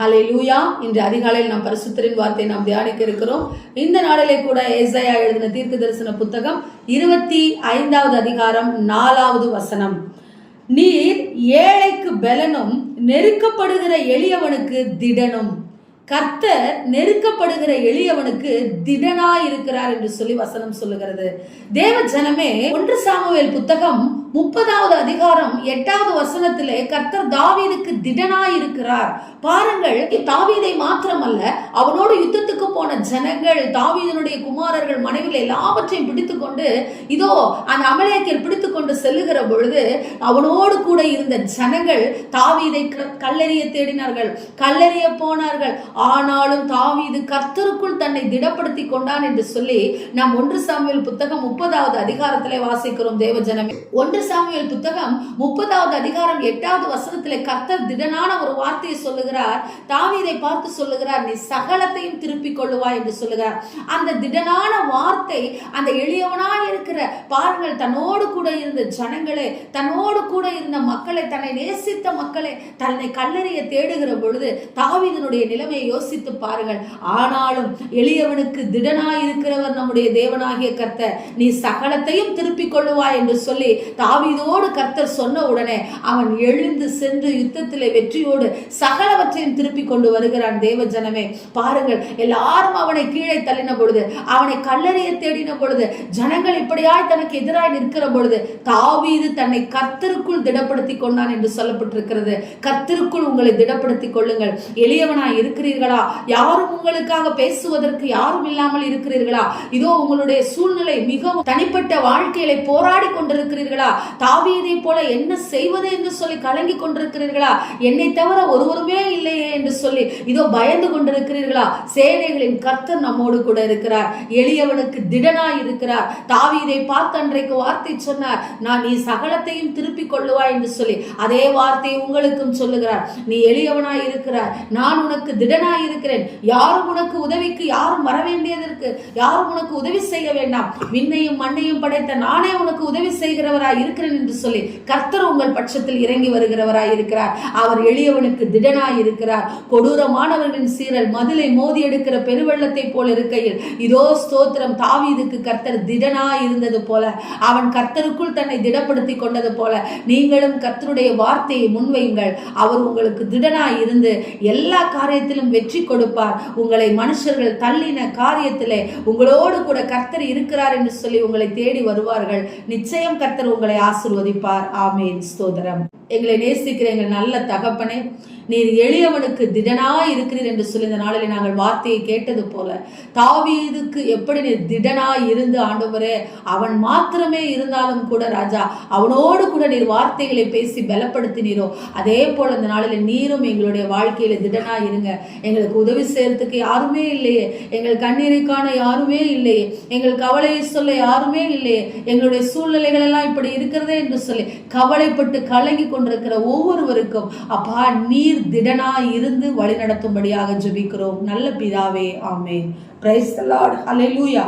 ஹலே லூயா இன்று அதிகாலையில் நாம் பரிசுத்தரின் வார்த்தை நாம் தியானிக்க இருக்கிறோம். இந்த நாளிலே கூட ஏசையா எழுதின தீர்க்க தரிசன புத்தகம் இருபத்தி ஐந்தாவது அதிகாரம் நாலாவது வசனம். நீர் ஏழைக்கு பலனும் நெருக்கப்படுகிற எளியவனுக்கு திடனும். கர்த்தர் நெருக்கப்படுகிற எளியவனுக்கு திடனாய் இருக்கிறார் என்று சொல்லி வசனம் சொல்லுகிறது. தேவ ஜனமே ஒன்று சாமுவேல் புத்தகம் முப்பதாவது அதிகாரம் எட்டாவது வசனத்திலே கர்த்தர் தாவீதுக்கு திடனாய் இருக்கிறார் பாருங்கள் தாவீதை மாத்திரமல்ல அவனோடு யுத்தத்துக்கு போன ஜனங்கள் தாவீதனுடைய குமாரர்கள் மனைவியில் எல்லாவற்றையும் பிடித்துக் கொண்டு இதோ அந்த அமலேக்கர் பிடித்துக் கொண்டு செல்லுகிற பொழுது அவனோடு கூட இருந்த ஜனங்கள் தாவீதை கல்லறிய தேடினார்கள். கல்லறிய போனார்கள். ஆனாலும் தாவீது கர்த்தருக்குள் தன்னை திடப்படுத்தி கொண்டான் என்று சொல்லி நாம் ஒன்று சமையல் புத்தகம் முப்பதாவது அதிகாரத்திலே வாசிக்கிறோம் தேவ ஜனமே. ஒன்று சாமியல் புத்தகம் முப்பதாவது அதிகாரம் எட்டாவது வசனத்தில் கர்த்தர் திடனான ஒரு வார்த்தையை சொல்லுகிறார். தாவீதை பார்த்து சொல்லுகிறார் நீ சகலத்தையும் திருப்பிக் கொள்ளுவாய் என்று சொல்லுகிறார். அந்த திடனான வார்த்தை அந்த எளியவனாய் இருக்கிற பாருங்கள் தன்னோடு கூட இருந்த ஜனங்களே தன்னோடு கூட இருந்த மக்களை தன்னை நேசித்த மக்களை தன்னை கல்லறிய தேடுகிற பொழுது தாவீதனுடைய நிலைமையை யோசித்து பாருங்கள். ஆனாலும் எளியவனுக்கு திடனாய் இருக்கிறவர் நம்முடைய தேவனாகிய கர்த்தர். நீ சகலத்தையும் திருப்பிக் கொள்ளுவாய் என்று சொல்லி தா தாவிதோடு கர்த்தர் சொன்ன உடனே அவன் எழுந்து சென்று யுத்தத்திலே வெற்றியோடு சகலவற்றையும் திருப்பி கொண்டு வருகிறான் தேவ ஜனமே பாருங்கள் எல்லாரும் அவனை கீழே தள்ளின பொழுது அவனை கல்லறிய தேடின பொழுது ஜனங்கள் இப்படியாய் தனக்கு எதிராய் நிற்கிற பொழுது தாவீது தன்னை கர்த்தருக்குள் திடப்படுத்தி கொண்டான் என்று சொல்லப்பட்டிருக்கிறது. கர்த்தருக்குள் உங்களை திடப்படுத்திக் கொள்ளுங்கள். எளியவனாய் இருக்கிறீர்களா? யாரும் உங்களுக்காக பேசுவதற்கு யாரும் இல்லாமல் இருக்கிறீர்களா? இதோ உங்களுடைய சூழ்நிலை மிகவும் தனிப்பட்ட வாழ்க்கையில போராடி கொண்டிருக்கிறீர்களா? தாவியதை போல என்ன செய்வது என்று சொல்லி கலங்கி கொண்டிருக்கிறீர்களா? என்னை தவிர ஒருவருமே இல்லையே என்று சொல்லி இதோ பயந்து கொண்டிருக்கிறீர்களா? சேனைகளின் கர்த்தர் நம்மோடு கூட இருக்கிறார். எளியவனுக்கு திடனாய் இருக்கிறார். தாவியதை பார்த்து அன்றைக்கு வார்த்தை சொன்னார். நான் நீ சகலத்தையும் திருப்பிக் கொள்ளுவாய் என்று சொல்லி அதே வார்த்தையை உங்களுக்கும் சொல்லுகிறார். நீ எளியவனாய் இருக்கிறார் நான் உனக்கு திடனாய் இருக்கிறேன். யாரும் உனக்கு உதவிக்கு யாரும் வர வேண்டியதற்கு யாரும் உனக்கு உதவி செய்ய வேண்டாம். விண்ணையும் மண்ணையும் படைத்த நானே உனக்கு உதவி செய்கிறவராய் இருக்கிறேன் என்று சொல்லி கர்த்தர் உங்கள் பட்சத்தில் இறங்கி வருகிறவராய் இருக்கிறார். அவர் எளியவனுக்கு திடனாய் இருக்கிறார். கொடூரமானவர்களின் சீரல் மதிலை மோதி எடுக்கிற பெருவெள்ளத்தை போல இருக்கையில். இதோ ஸ்தோத்திரம் தாவீதுக்கு கர்த்தர் திடனாய் இருந்தது போல. அவன் கர்த்தருக்குள் தன்னை திடப்படுத்தி கொண்டது போல. நீங்களும் கர்த்தருடைய வார்த்தையை முன்வையுங்கள். அவர் உங்களுக்கு திடனாய் இருந்து எல்லா காரியத்திலும் வெற்றி கொடுப்பார். உங்களை மனுஷர்கள் தள்ளின காரியத்திலே உங்களோடு கூட கர்த்தர் இருக்கிறார் என்று சொல்லி உங்களை தேடி வருவார்கள். நிச்சயம் கர்த்தர் உங்களை ஆசிர்வதிப்பார். ஆமேன். ஸ்தோதரம் எங்களை நேசிக்கிற எங்கள் நல்ல தகப்பனே நீர் எளியவனுக்கு திடனாய் இருக்கிறீர் என்று சொல்லி இந்த நாளில் நாங்கள் வார்த்தையை கேட்டது போல தாவீதுக்கு எப்படி நீர் திடனாய் இருந்து ஆண்டவரே அவன் மாத்திரமே இருந்தாலும் கூட ராஜா அவனோடு கூட நீர் வார்த்தைகளை பேசி பலப்படுத்தினீரோ அதே போல இந்த நாளில் நீரும் எங்களுடைய வாழ்க்கையில திடனாய் இருங்க. எங்களுக்கு உதவி செய்யறதுக்கு யாருமே இல்லையே எங்கள் கண்ணீரை காண யாருமே இல்லையே எங்கள் கவலையை சொல்ல யாருமே இல்லையே எங்களுடைய சூழ்நிலைகள் எல்லாம் இப்படி இருக்கிறதே என்று சொல்லி கவலைப்பட்டு கலங்கி கொண்டு கொண்டிருக்கிற ஒவ்வொருவருக்கும் அப்பா நீர் திடனா இருந்து வழி நடத்தும்படியாக ஜெபிக்கிறோம். நல்ல பிதாவே ஆமே பிரைஸ் லார்ட் ஹalleluya